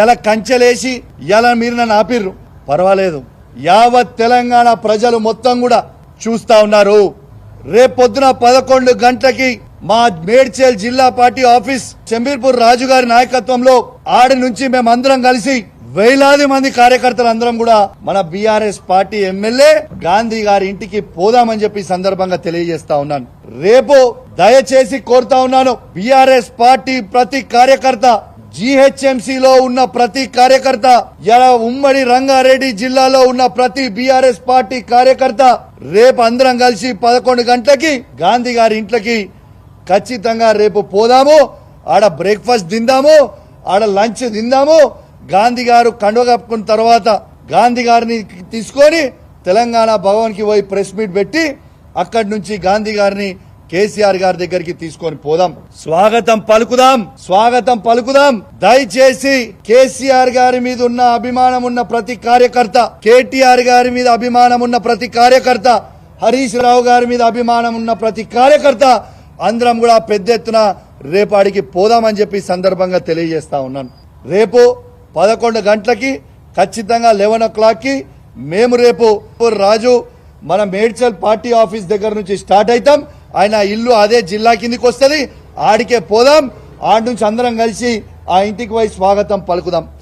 ఇలా కంచెలేసి ఇలా మీరు నన్ను ఆపిర్రు పర్వాలేదు. యావత్ తెలంగాణ ప్రజలు మొత్తం కూడా చూస్తా ఉన్నారు. రేపొద్దున పదకొండు గంటలకి మా మేడ్చేల్ జిల్లా పార్టీ ఆఫీస్ చెంబీర్పూర్ రాజు గారి నాయకత్వంలో ఆడి నుంచి మేమందరం కలిసి వేలాది మంది కార్యకర్తలు అందరం కూడా మన బీఆర్ఎస్ పార్టీ ఎమ్మెల్యే గాంధీ గారి ఇంటికి పోదామని చెప్పి సందర్భంగా తెలియజేస్తా ఉన్నాను. రేపు దయచేసి కోరుతా ఉన్నాను బీఆర్ఎస్ పార్టీ ప్రతి కార్యకర్త జీహెచ్ఎంసీలో ఉన్న ప్రతి కార్యకర్త ఇలా ఉమ్మడి రంగారెడ్డి జిల్లాలో ఉన్న ప్రతి బీఆర్ఎస్ పార్టీ కార్యకర్త రేపు అందరం కలిసి పదకొండు గంటలకి గాంధీ గారి ఇంట్లోకి ఖచ్చితంగా రేపు పోదాము ఆడ బ్రేక్ఫాస్ట్ తిందాము ఆడ లంచ్ తిందాము గాంధీ గారు కండువ కప్పుకున్న తర్వాత గాంధీ గారిని తీసుకొని తెలంగాణ భవన్కి పోయి ప్రెస్ మీట్ పెట్టి అక్కడి నుంచి గాంధీ గారిని కేసీఆర్ గారి దగ్గరికి తీసుకొని పోదాం. స్వాగతం పలుకుదాం. స్వాగతం పలుకుదాం. దయచేసి కేసీఆర్ గారి మీద ఉన్న అభిమానం ఉన్న ప్రతి కార్యకర్త కేటీఆర్ గారి మీద అభిమానం ఉన్న ప్రతి కార్యకర్త హరీష్ రావు గారి మీద అభిమానం ఉన్న ప్రతి కార్యకర్త అందరం కూడా పెద్ద ఎత్తున రేపాడికి పోదామని చెప్పి సందర్భంగా తెలియజేస్తా ఉన్నాను. రేపు పదకొండు గంటలకి ఖచ్చితంగా లెవెన్ ఓ క్లాక్కి మేము రేపు రాజు మన మేడ్చల్ పార్టీ ఆఫీస్ దగ్గర నుంచి స్టార్ట్ అవుతాం. ఆయన ఇల్లు అదే జిల్లా కిందికి వస్తుంది. ఆడికే పోదాం. ఆడి నుంచి అందరం కలిసి ఆ ఇంటికి పోయి స్వాగతం పలుకుదాం.